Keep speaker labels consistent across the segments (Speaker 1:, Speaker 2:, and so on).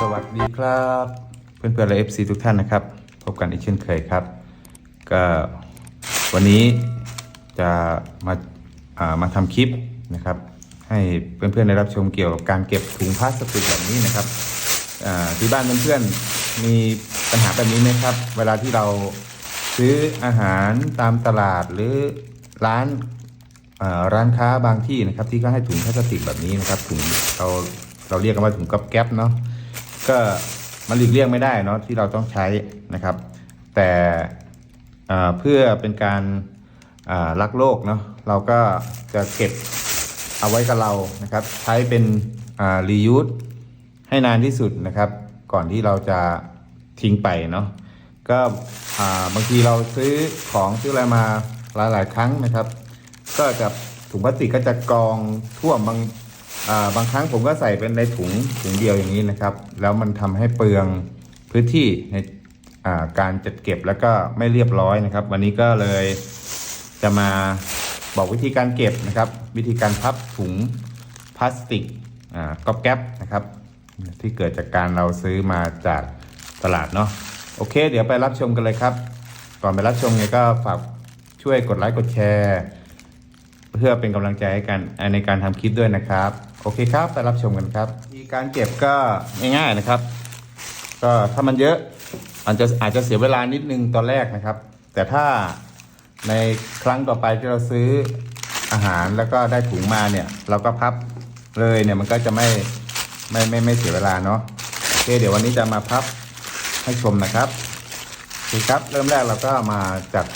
Speaker 1: สวัสดีครับ เพื่อนๆและ FC ทุกท่านนะครับ พบกันอีกเช่นเคยครับ ก็วันนี้จะมาอ่ามาทำคลิปนะครับ ให้เพื่อนๆได้รับชมเกี่ยวกับการเก็บถุงพลาสติกแบบนี้นะครับที่บ้านเพื่อนๆมีปัญหาแบบนี้ไหมครับ เวลาที่เราซื้ออาหารตามตลาดหรือร้านอ่าร้านค้าบางที่นะครับที่ก็ให้ถุงพลาสติกแบบนี้นะครับถุงเราเราเรียกกันว่าถุงก๊อบแก๊บเนาะ ก็มันหลีกเลี่ยงไม่ได้เนาะที่เราต้องใช้นะครับ แต่เพื่อเป็นการรักโลกเนาะเราก็จะเก็บเอาไว้กับเรานะครับ ใช้เป็นอ่า reuse ให้นานที่สุดนะครับ ก่อนที่เราจะทิ้งไปเนาะก็บางทีเราซื้อของซื้ออะไรมาหลายๆครั้งนะครับ ก็จะถุงพลาสติกก็จะกองท่วมบาง บางครั้งผมก็ใส่เป็นในถุงถุงเดียวอย่างนี้นะครับ แล้วมันทำให้เปลืองพื้นที่ในการจัดเก็บแล้วก็ไม่เรียบร้อยนะครับ วันนี้ก็เลยจะมาบอกวิธีการเก็บนะครับ วิธีการพับถุงพลาสติกก๊อบแก๊บนะครับ ที่เกิดจากการเราซื้อมาจากตลาดเนาะโอเค เดี๋ยวไปรับชมกันเลยครับ ก่อนไปรับชมเนี่ยก็ฝากช่วยกดไลค์กดแชร์ เพื่อเป็นกำลังใจให้กันในการทำคลิปด้วยนะครับ โอเคครับไปรับชมกันครับวิธีการเก็บก็ง่ายๆนะครับ ก็ถ้ามันเยอะอาจจะอาจจะเสียเวลานิดนึงตอนแรกนะครับ แต่ถ้าในครั้งต่อไปที่เราซื้ออาหารแล้วก็ได้ถุงมาเนี่ย เราก็พับเลยเนี่ยมันก็จะไม่ไม่ไม่ไม่เสียเวลาเนาะโอเคเดี๋ยววันนี้จะมาพับให้ชมนะครับโอเครับเริ่มแรกเราก็มาจัด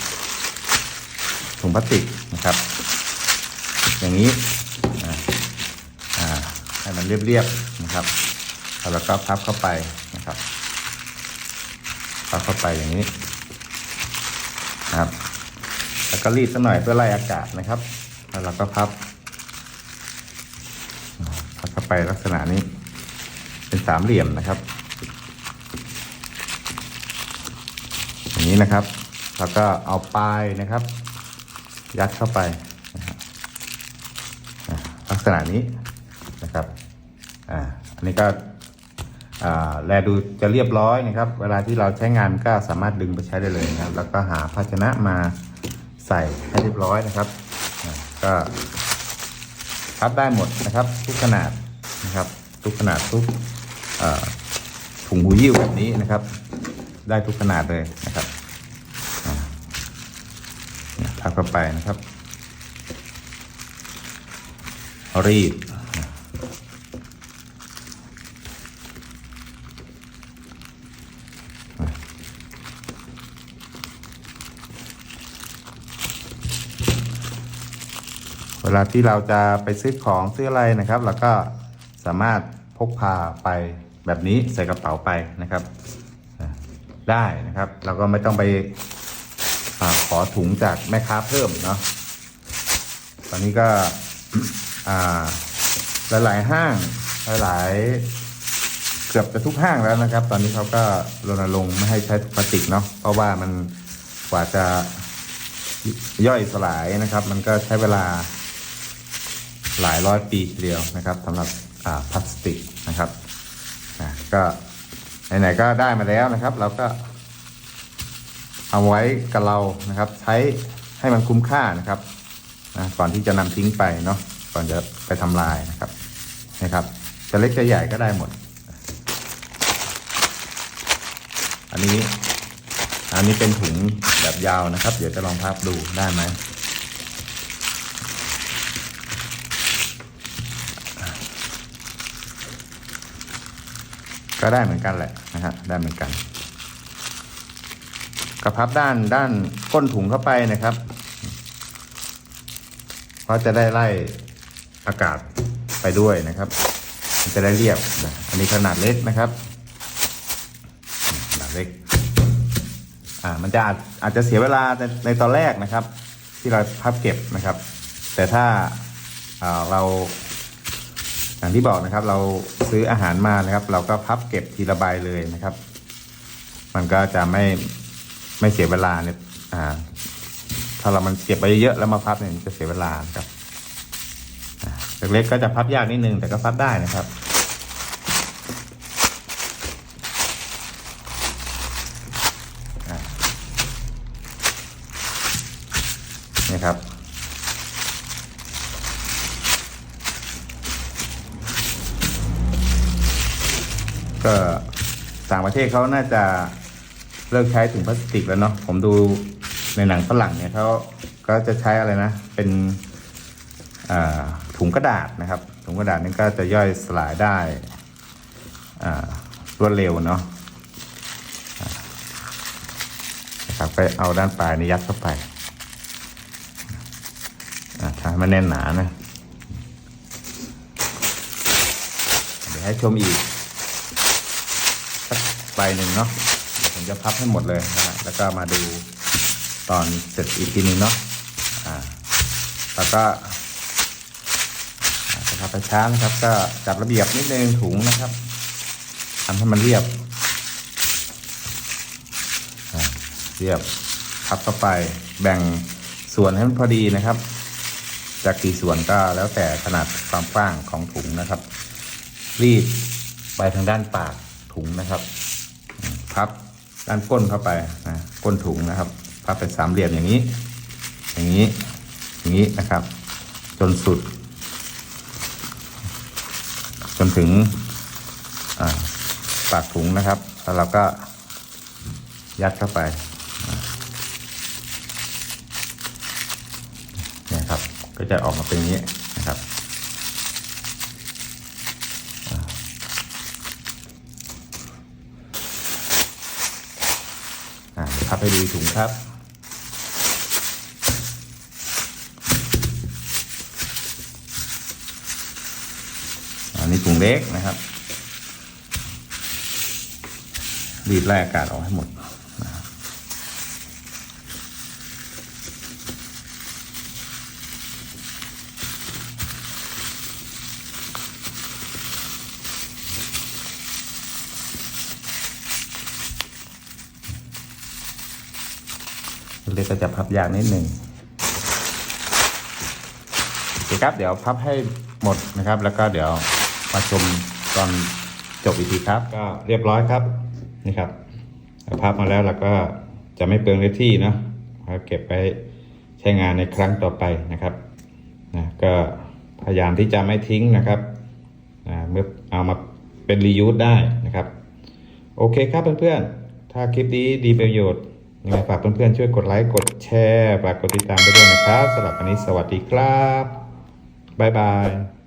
Speaker 1: ถุงพลาสติกนะครับ อย่างนี้ มันเรียบๆนะครับแล้วก็พับเข้าไปนะครับพับเข้าไปอย่างนี้นะครับ แล้วก็รีดสักหน่อยเพื่อไล่อากาศนะครับ แล้วเราก็พับพับเข้าไปลักษณะนี้ เป็นสามเหลี่ยมนะครับ อย่างนี้นะครับ แล้วก็เอาปลายนะครับ ยัดเข้าไปนะครับลักษณะนี้นะครับ อ่าอันนี้ก็แลดูจะเรียบร้อยนะครับ เวลาที่เราใช้งานก็สามารถดึงไปใช้ได้เลยนะครับ แล้วก็หาภาชนะมาใส่ให้เรียบร้อยนะครับ ก็พับได้หมดนะครับ ทุกขนาดนะครับ ทุกขนาดทุกถุงหูยิ้วแบบนี้นะครับ ได้ทุกขนาดเลยนะครับพับเข้าไปนะครับรีด ลาที่เราจะไปซื้อของซื้ออะไรนะครับเราก็สามารถพกพาไปแบบนี้ใส่กระเป๋าไปนะครับ ได้นะครับ เราก็ไม่ต้องไปอขอถุงจากแม่ค้าเพิ่มเนาะตอนนี้ก็อ่ายหลายห้างหลายๆเกือบจะทุกห้างแล้วนะครับ ตอนนี้เขาก็รณรงค์ไม่ให้ใช้พลาสติกเนาะเพราะว่ามันกว่าจะย่อยสลายนะครับ มันก็ใช้เวลา หลายร้อยปีเดียวนะครับสำหรับพลาสติกนะครับก็ไหนๆก็ได้มาแล้วนะครับ เราก็ เอาไว้กับเรานะครับ ใช้ให้มันคุ้มค่านะครับนะก่อนที่จะนำทิ้งไปเนาะก่อนจะไปทำลายนะครับนะครับ จะเล็กจะใหญ่ก็ได้หมด อันนี้อันนี้เป็นถุงแบบยาวนะครับ เดี๋ยวจะลองพับดูได้ไหม ก็ได้เหมือนกันแหละนะฮะได้เหมือนกันกระพับด้านด้านก้นถุงเข้าไปนะครับเพราะจะได้ไล่อากาศไปด้วยนะครับมันจะได้เรียบอันนี้ขนาดเล็กนะครับขนาดเล็กอ่ามันจะอาจอาจจะเสียเวลาในในตอนแรกนะครับ ที่เราพับเก็บนะครับ แต่ถ้าเรา อย่างที่บอกนะครับ เราซื้ออาหารมานะครับ เราก็พับเก็บทีละใบเลยนะครับ มันก็จะไม่ไม่เสียเวลาเนี่ยอ่า ถ้าเรามันเก็บไปเยอะแล้วมาพับเนี่ยมันจะเสียเวลาครับเล็กๆก็จะพับยากนิดนึงแต่ก็พับได้นะครับ ก็ต่างประเทศเขาน่าจะเลิกใช้ถุงพลาสติกแล้วเนาะผมดูในหนังฝรั่งเนี่ยเขาก็จะใช้อะไรนะ เป็นถุงกระดาษนะครับ ถุงกระดาษนี่ก็จะย่อยสลายได้รวดเร็วเนาะะครับไปเอาด้านปลายนี่ยัดเข้าไปทำให้มันแน่นหนานะ เดี๋ยวให้ชมอีก สักใบหนึ่งเนาะผมจะพับให้หมดเลยนะฮะแล้วก็มาดูตอนเสร็จอีกทีหนึ่งเนาะอ่าแล้วก็อ่าจะพับไปช้านะครับ ก็จัดระเบียบนิดนึงถุงนะครับทำให้มันเรียบเรียบพับเข้าไปแบ่งส่วนให้มันพอดีนะครับจากกี่ส่วนก็แล้วแต่ขนาดความกว้างของถุงนะครับ รีดไปทางด้านปาก ถุงนะครับ พับด้านก้นเข้าไปนะก้นถุงนะครับ พับเป็นสามเหลี่ยมอย่างนี้ อย่างนี้ อย่างนี้นะครับ จนสุด จนถึงปากถุงนะครับ แล้วเราก็ยัดเข้าไปเนี่ยครับ ก็จะออกมาเป็นอย่างนี้นะครับ อ่า พับให้ดูถุงครับ อันนี้ถุงเล็กนะครับรีดไล่อากาศออกให้หมด เล็กก็จะพับยากนิดหนึ่งโอเคครับ เดี๋ยวพับให้หมดนะครับ แล้วก็เดี๋ยวมาชมตอนจบอีกทีครับ ก็เรียบร้อยครับนี่ครับพับมาแล้วแล้วก็จะไม่เปลืองเนื้อที่เนาะครับเก็บไปใช้งานในครั้งต่อไปนะครับนะก็พยายามที่จะไม่ทิ้งนะครับนะเมื่อเอามาเป็นรียูสได้นะครับ โอเคครับเพื่อนๆ ถ้าคลิปนี้ดีประโยชน์ ยังไงฝากเพื่อนๆช่วยกดไลค์กดแชร์ฝากกดติดตามไปด้วยนะครับสำหรับวันนี้สวัสดีครับบ๊ายบาย